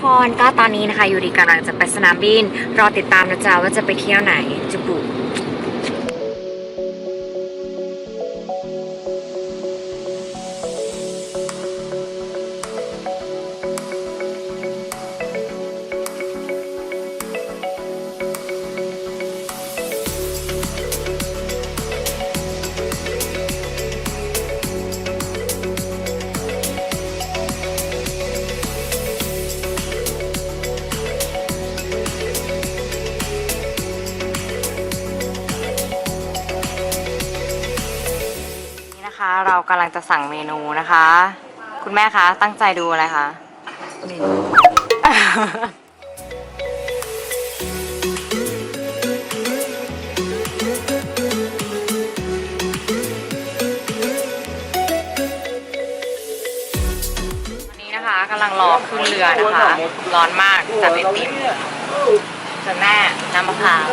คนก็ตอนนี้นะคะยูริกำลังจะไปสนามบิน รอติดตามนะจ๊ะว่าจะไปเที่ยวไหนจุบุ คะเรากำลังจะสั่งเมนูนะคะ คุณแม่คะตั้งใจดูอะไรคะเมนูวันนี้นะคะกำลังรอขึ้นเรือนะคะ ร้อนมากจากไอติมส่วนแม่น้ำมะพร้าว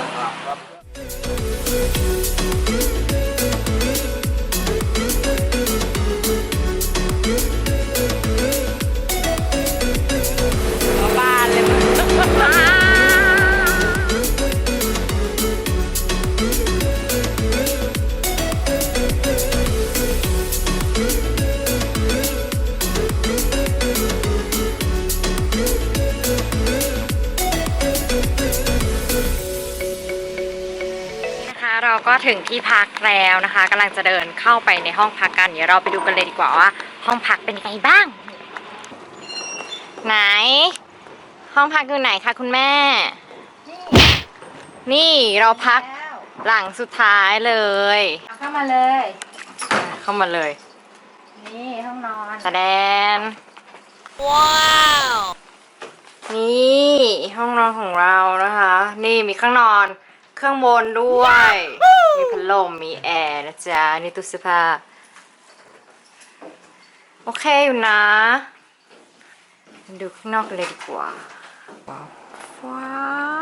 เราก็ถึงที่พักแล้วนะคะกำลังจะเดินเข้าไปในห้องพักกัน เดี๋ยวเราไปดูกันเลยดีกว่าว่า ห้องพักเป็นยังไงบ้าง ไหน ห้องพักอยู่ไหนคะคุณแม่ นี่เราพักหลังสุดท้ายเลย เอาเข้ามาเลย เข้ามาเลยนี่ห้องนอนแสดงว้าว นี่ห้องนอนของเรานะคะ นี่มีข้างนอน เครื่องบนด้วย มีพัดลม มีแอร์นะจ๊ะ นี่ตู้เสื้อผ้า โอเคอยู่นะ ดูข้างนอกกันเลยดีกว่าว้าวว้าว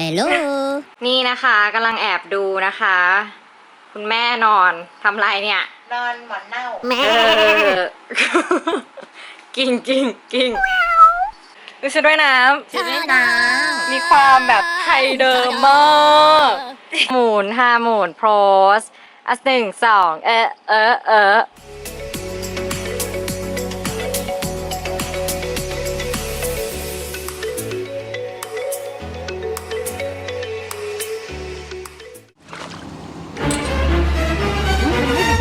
Hello. นี่นะคะกำลังแอบดูนะคะ คุณแม่นอนทำไรเนี่ย นอนหมอนเน่าเออกิ่งกิ่งกิ่งดูชุดว่ายน้ำมีความแบบไทยเดิมมากหมุนห้าหมุนโพสอันหนึ่งสองเออเออเออ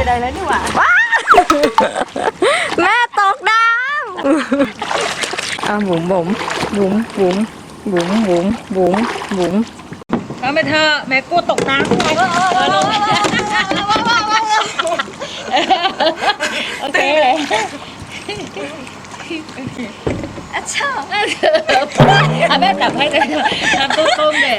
จะได้แล้วนี่หว่าแม่ตกน้ำอะบุ๋มบุ๋มบุ๋มบุ๋มบุ๋มบุ๋มบุ๋มบุ๋มเอาไปเถอะแม่กูตกน้ำไงเออลงโอเคเลยอะชอบเอาแม่จับให้เลยทำต้มๆเลย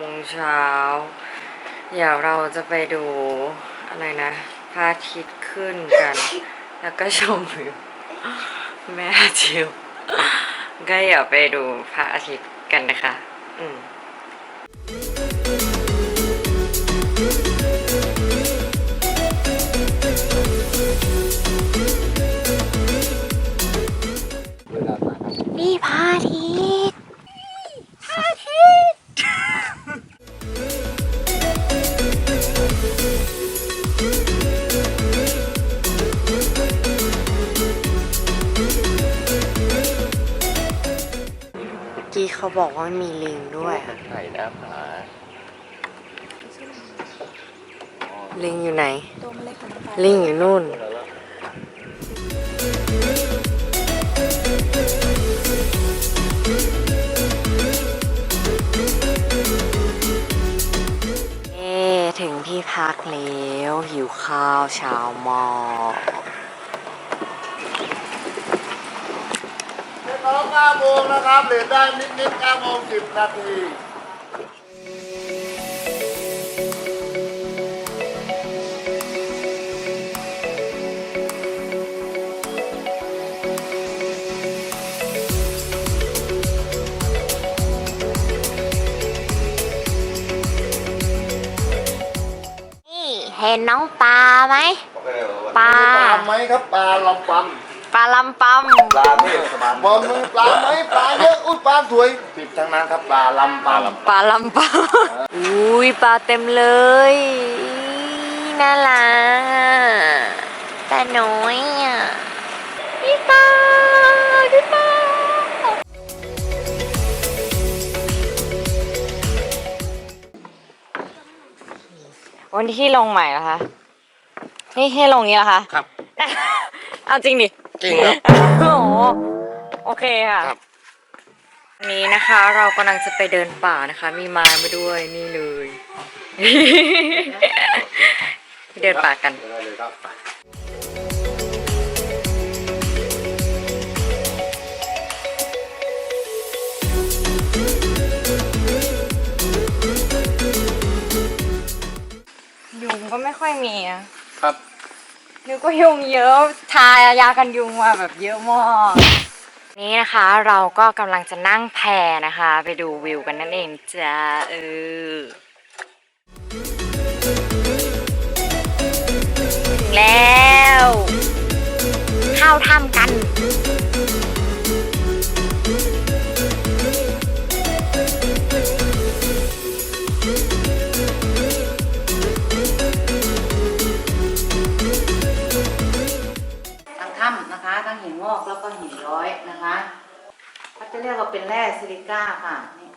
โมงเช้าเดี๋ยวเราจะไปดูอะไรนะพระอาทิตย์ขึ้นกัน แล้วก็ชมวิวแม่จิวก็อย่าไปดูพระอาทิตย์กันนะคะ อืม กี้เขาบอกว่ามีลิงด้วยอะไหนหน้าผาลิงอยู่ไหนลิงอยู่นู่น เอ๊ถึงที่พักแล้ว หิวข้าวเช้ามอเรียบร้อย9โมงนะครับเหลือได้นิดๆ9โมง10 นาทีนี่เห็นน้องปลาไหมปลาปลาไหมครับปลาลำปัม ปลาลำปัมปลาเทศบาลบอมมือปลาไหมปลาเยอะอุ้ยปลาสวยผิดทั้งนั้นครับปลาลำปัมปลาลำปัมอุ้ยปลาเต็มเลยน่ารักแต่น้อยอะพี่ปลาพี่ปลาวันที่ที่ลงใหม่เหรอคะ นี่ให้ลงนี้เหรอคะ ครับ เอาจริงดิ จริงครับ โอ้โหโอเคค่ะครับ วันนี้นะคะเรากำลังจะไปเดินป่านะคะ มีไม้มาด้วยนี่เลย ไปเดินป่ากัน ได้เลยครับ ยุงเยอะทายากันยุงมาแบบเยอะมากนี่นะคะเราก็กำลังจะนั่งแพนะคะ ไปดูวิวกันนั่นเองจ้าเออถึงแล้ว เข้าถ้ำกัน เรียกว่าเป็นแร่ซิลิก้าค่ะนี่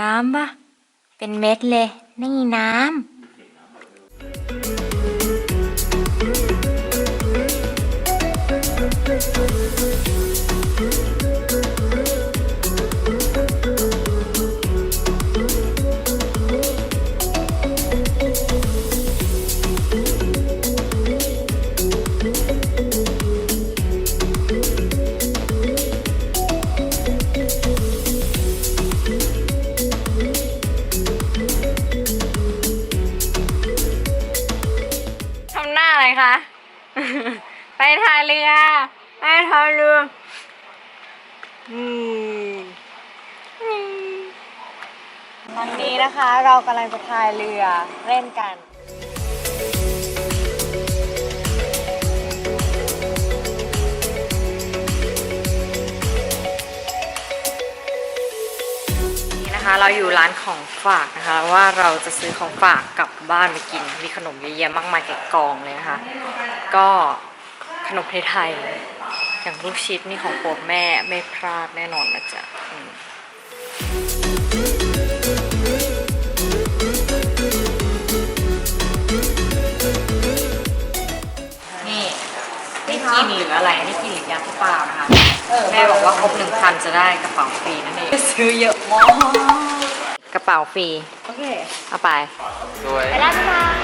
น้ำปะเป็นเม็ดเลย นี่น้ำ อะไรคะ ไปทายเรือ ไปทายเรือนี่นี่ตอนนี้นะคะเรากำลังจะพายเรือเล่นกัน เราอยู่ร้านของฝากนะคะ ว่าเราจะซื้อของฝากกลับบ้านไปกิน มีขนมเยอะแยะมากมายแกะกองเลยนะคะ ก็ขนมไทยๆอย่างลูกชิดนี่ของโปรดแม่ไม่พลาดแน่นอนนะจ๊ะอืมนี่นี่กินหรืออะไรนี่กินหรือยาที่ปลานะคะ แม่บอกว่าครบหนึ่งพันจะได้กระเป๋าฟรีนั่นเองซื้อเยอะมา กกระเป๋าฟรี โอเค เอาไป สวย ไปแล้วพี่มา